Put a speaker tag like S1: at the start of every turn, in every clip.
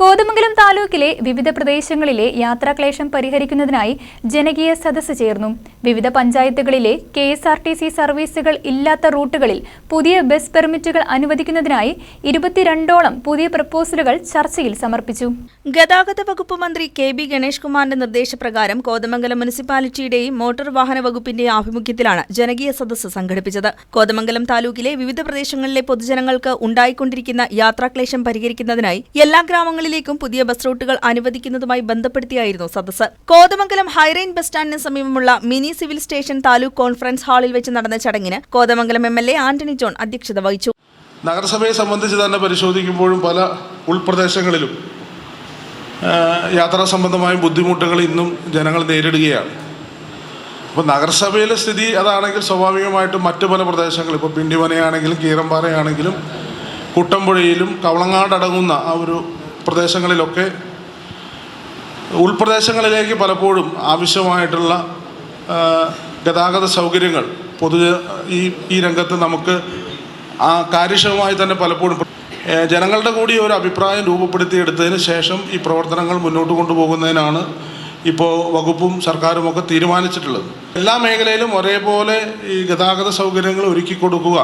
S1: കോതമംഗലം താലൂക്കിലെ വിവിധ പ്രദേശങ്ങളിലെ യാത്രാക്ലേശം പരിഹരിക്കുന്നതിനായി ജനകീയ സദസ്സ് ചേർന്നു. വിവിധ പഞ്ചായത്തുകളിലെ K S R T C സർവീസുകൾ ഇല്ലാത്ത റൂട്ടുകളിൽ പുതിയ ബസ് പെർമിറ്റുകൾ അനുവദിക്കുന്നതിനായി ഇരുപത്തിരണ്ടോളം പുതിയ പ്രപ്പോസലുകൾ ചർച്ചയിൽ സമർപ്പിച്ചു.
S2: ഗതാഗത വകുപ്പ് മന്ത്രി കെ ബി ഗണേഷ് കുമാറിന്റെ നിർദ്ദേശപ്രകാരം കോതമംഗലം മുനിസിപ്പാലിറ്റിയുടെയും മോട്ടോർ വാഹന വകുപ്പിന്റെയും ആഭിമുഖ്യത്തിലാണ് ജനകീയ സദസ്സ് സംഘടിപ്പിച്ചത്. കോതമംഗലം താലൂക്കിലെ വിവിധ പ്രദേശങ്ങളിലെ പൊതുജനങ്ങൾക്ക് ഉണ്ടായിക്കൊണ്ടിരിക്കുന്ന യാത്രാക്ലേശം പരിഹരിക്കുന്നതിനായി എല്ലാ ഗ്രാമങ്ങളിലേക്കും പുതിയ ബസ് റൂട്ടുകൾ അനുവദിക്കുന്നതുമായി ബന്ധപ്പെടുത്തിയായിരുന്നു സദസ്സ്. കോതമംഗലം ഹൈറേഞ്ച് ബസ് സ്റ്റാൻഡിന് സമീപമുള്ള mini civil station taluk conference ഹാളിൽ വെച്ച് നടന്ന ചടങ്ങിന് Kothamangalam M L A Antony John അധ്യക്ഷത വഹിച്ചു.
S3: നഗരസഭയെ സംബന്ധിച്ച് തന്നെ പരിശോധിക്കുമ്പോഴും പല ഉൾപ്രദേശങ്ങളിലും യാത്രാ സംബന്ധമായ ബുദ്ധിമുട്ടുകൾ ഇന്നും ജനങ്ങൾ നേരിടുകയാണ്. അപ്പോൾ നഗരസഭയിലെ സ്ഥിതി അതാണെങ്കിൽ സ്വാഭാവികമായിട്ടും മറ്റു പല പ്രദേശങ്ങളും ഇപ്പോൾ പിണ്ടിമനയാണെങ്കിലും കീറമ്പാറയാണെങ്കിലും കുട്ടമ്പുഴയിലും കവളങ്ങാടടങ്ങുന്ന ആ ഒരു പ്രദേശങ്ങളിലൊക്കെ ഉൾപ്രദേശങ്ങളിലേക്ക് പലപ്പോഴും ആവശ്യമായിട്ടുള്ള ഗതാഗത സൗകര്യങ്ങൾ പൊതു ഈ ഈ രംഗത്ത് നമുക്ക് ആ കാര്യക്ഷമമായി തന്നെ പലപ്പോഴും ജനങ്ങളുടെ കൂടി ഒരു അഭിപ്രായം രൂപപ്പെടുത്തിയെടുത്തതിന് ശേഷം ഈ പ്രവർത്തനങ്ങൾ മുന്നോട്ട് കൊണ്ടുപോകുന്നതിനാണ് ഇപ്പോൾ വകുപ്പും സർക്കാരും ഒക്കെ തീരുമാനിച്ചിട്ടുള്ളത്. എല്ലാ മേഖലയിലും ഒരേപോലെ ഈ ഗതാഗത സൗകര്യങ്ങൾ ഒരുക്കി കൊടുക്കുക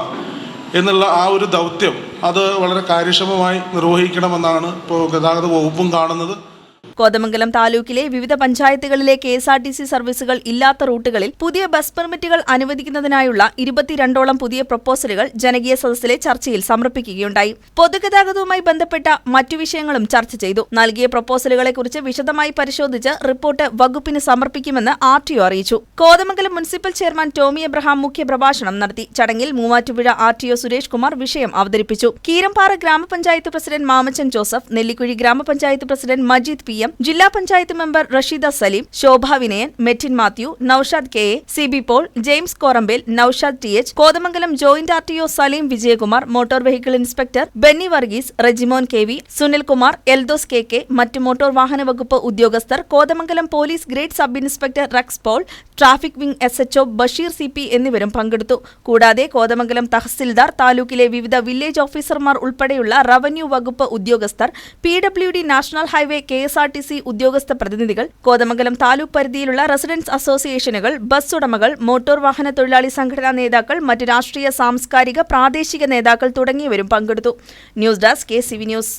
S3: എന്നുള്ള ആ ഒരു ദൗത്യം അത് വളരെ കാര്യക്ഷമമായി നിർവഹിക്കണമെന്നാണ് ഇപ്പോൾ ഗതാഗത വകുപ്പും കാണുന്നത്.
S2: കോതമംഗലം താലൂക്കിലെ വിവിധ പഞ്ചായത്തുകളിലെ K S R T C സർവീസുകൾ ഇല്ലാത്ത റൂട്ടുകളിൽ പുതിയ ബസ് പെർമിറ്റുകൾ അനുവദിക്കുന്നതിനായുള്ള ഇരുപത്തിരണ്ടോളം പുതിയ പ്രപ്പോസലുകൾ ജനകീയ സദസ്സിലെ ചർച്ചയിൽ സമർപ്പിക്കുകയുണ്ടായി. പൊതുഗതാഗതവുമായി ബന്ധപ്പെട്ട മറ്റു വിഷയങ്ങളും ചർച്ച ചെയ്തു. നൽകിയ പ്രപ്പോസലുകളെക്കുറിച്ച് വിശദമായി പരിശോധിച്ച് റിപ്പോർട്ട് വകുപ്പിന് സമർപ്പിക്കുമെന്ന് ആർ ടി ഒ അറിയിച്ചു. കോതമംഗലം മുനിസിപ്പൽ ചെയർമാൻ ടോമി എബ്രഹാം മുഖ്യപ്രഭാഷണം നടത്തി. ചടങ്ങിൽ Muvattupuzha R T O Suresh Kumar വിഷയം അവതരിപ്പിച്ചു. കീരമ്പാറ ഗ്രാമപഞ്ചായത്ത് പ്രസിഡന്റ് മാമച്ചൻ ജോസഫ് നെല്ലിക്കുഴി ഗ്രാമപഞ്ചായത്ത് പ്രസിഡന്റ് മജീദ് പി എം ജില്ലാ panchayat member Rasheeda Saleem Shobha Vinayan Mettin Mathew Noushad K A C B Paul James Korambel Noushad T H Kothamangalam joint R T O Saleem Vijayakumar motor vehicle inspector Benny Varghese Rejimon K V Sunilkumar Eldhose K K മറ്റ് motor വാഹന വകുപ്പ് ഉദ്യോഗസ്ഥർ Kothamangalam police grade sub inspector Rex Paul traffic wing S H O Basheer C P എന്നിവരും പങ്കെടുത്തു. കൂടാതെ കോതമംഗലം തഹസിൽദാർ താലൂക്കിലെ വിവിധ village ഓഫീസർമാർ ഉൾപ്പെടെയുള്ള റവന്യൂ വകുപ്പ് ഉദ്യോഗസ്ഥർ P W D national highway K S R T C ഉദ്യോഗസ്ഥ പ്രതിനിധികൾ കോതമംഗലം താലൂക്ക് പരിധിയിലുള്ള റെസിഡൻസ് അസോസിയേഷനുകൾ ബസ് ഉടമകൾ മോട്ടോർ വാഹന തൊഴിലാളി സംഘടനാ നേതാക്കൾ മറ്റ് രാഷ്ട്രീയ സാംസ്കാരിക പ്രാദേശിക നേതാക്കൾ തുടങ്ങിയവരും പങ്കെടുത്തു. News desk K news.